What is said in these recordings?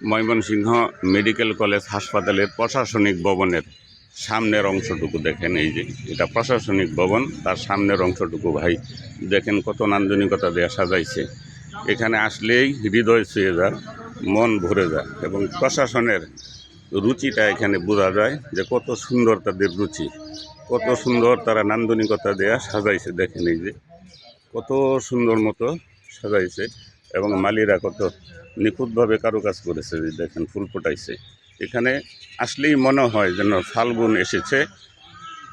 Mymensingh medical college হাসপাতালের প্রশাসনিক ভবনের সামনের অংশটুকু দেখেন এই যে, এটা প্রশাসনিক ভবন, তার সামনের অংশটুকু ভাই। দেখেন কত নান্দনিকতা দেয়া সাজাইছে। এখানে আসলেই হৃদয় ছুঁয়ে যায়, মন ভরে যায় এবং প্রশাসনের রুচিটা এখানে বোঝা যায় যে কত সুন্দর তাদের রুচি, কত সুন্দর তারা নান্দনিকতা দেয়া সাজাইছে। দেখেন এই যে, কত সুন্দর মতো সাজাইছে। এবং মালিরা কত নিখুঁতভাবে কারুকাজ করেছে যে দেখেন ফুল ফোটাইছে। এখানে আসলেই মনে হয় যেন ফাল্গুন এসেছে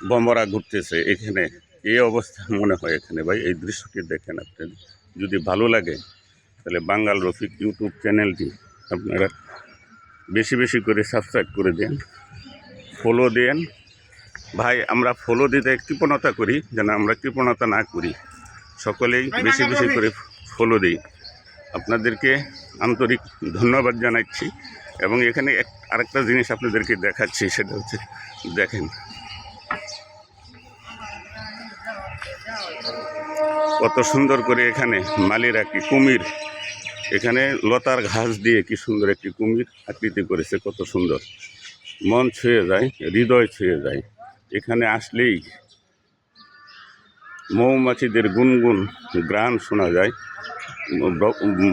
বমরা ঘুরতেছে। এখানে এই অবস্থা মনে হয় এখানে। ভাই এই দৃশ্যটি দেখেন আপনার যদি ভালো লাগে তাহলে বাঙ্গাল রফিক ইউটিউব চ্যানেলটি আপনারা বেশি বেশি করে সাবস্ক্রাইব করে দেন ফলো দেন। ভাই আমরা ফলো দিতে কৃপণতা করি যেন আমরা কৃপণতা না করি। সকলেই বেশি বেশি করে ফলো দিই। আপনাদেরকে আন্তরিক ধন্যবাদ জানাচ্ছি এবং এখানে এক আরেকটা জিনিস আপনাদেরকে দেখাচ্ছি, সেটা হচ্ছে, দেখেন। কত সুন্দর করে এখানে মালির একটি কুমির, এখানে লতার ঘাস দিয়ে কি সুন্দর একটি কুমির আকৃতি করেছে, কত সুন্দর। মন ছুঁয়ে যায়, হৃদয় ছুঁয়ে যায়। এখানে আসলেই মৌমাছিদের গুনগুন গ্রান শোনা যায়।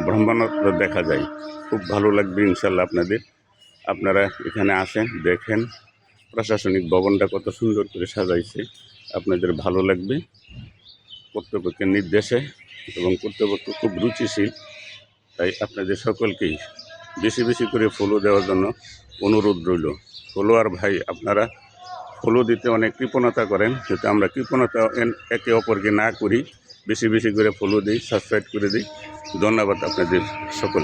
ব্রহ্মাণ্ড দেখা যায়। খুব ভালো লাগবে ইনশাল্লাহ আপনাদের। আপনারা এখানে আসেন, দেখেন। প্রশাসনিক ভবনটা কত সুন্দর করে সাজাইছে। আপনাদের ভালো লাগবে। কর্তৃপক্ষের নির্দেশে এবং কর্তৃপক্ষ খুব রুচিশীল। তাই আপনাদের সকলকেই বেশি বেশি করে ফলো দেওয়ার জন্য অনুরোধ রইল। ফলোয়ার ভাই, আপনারা ফলো দিতে অনেক কৃপণতা করেন। যাতে আমরা কৃপণতা একে অপরকে না করি। বেশি বেশি করে ফলো দিই সাবস্ক্রাইব করে দিই। ধন্যবাদ আপনাদের সকল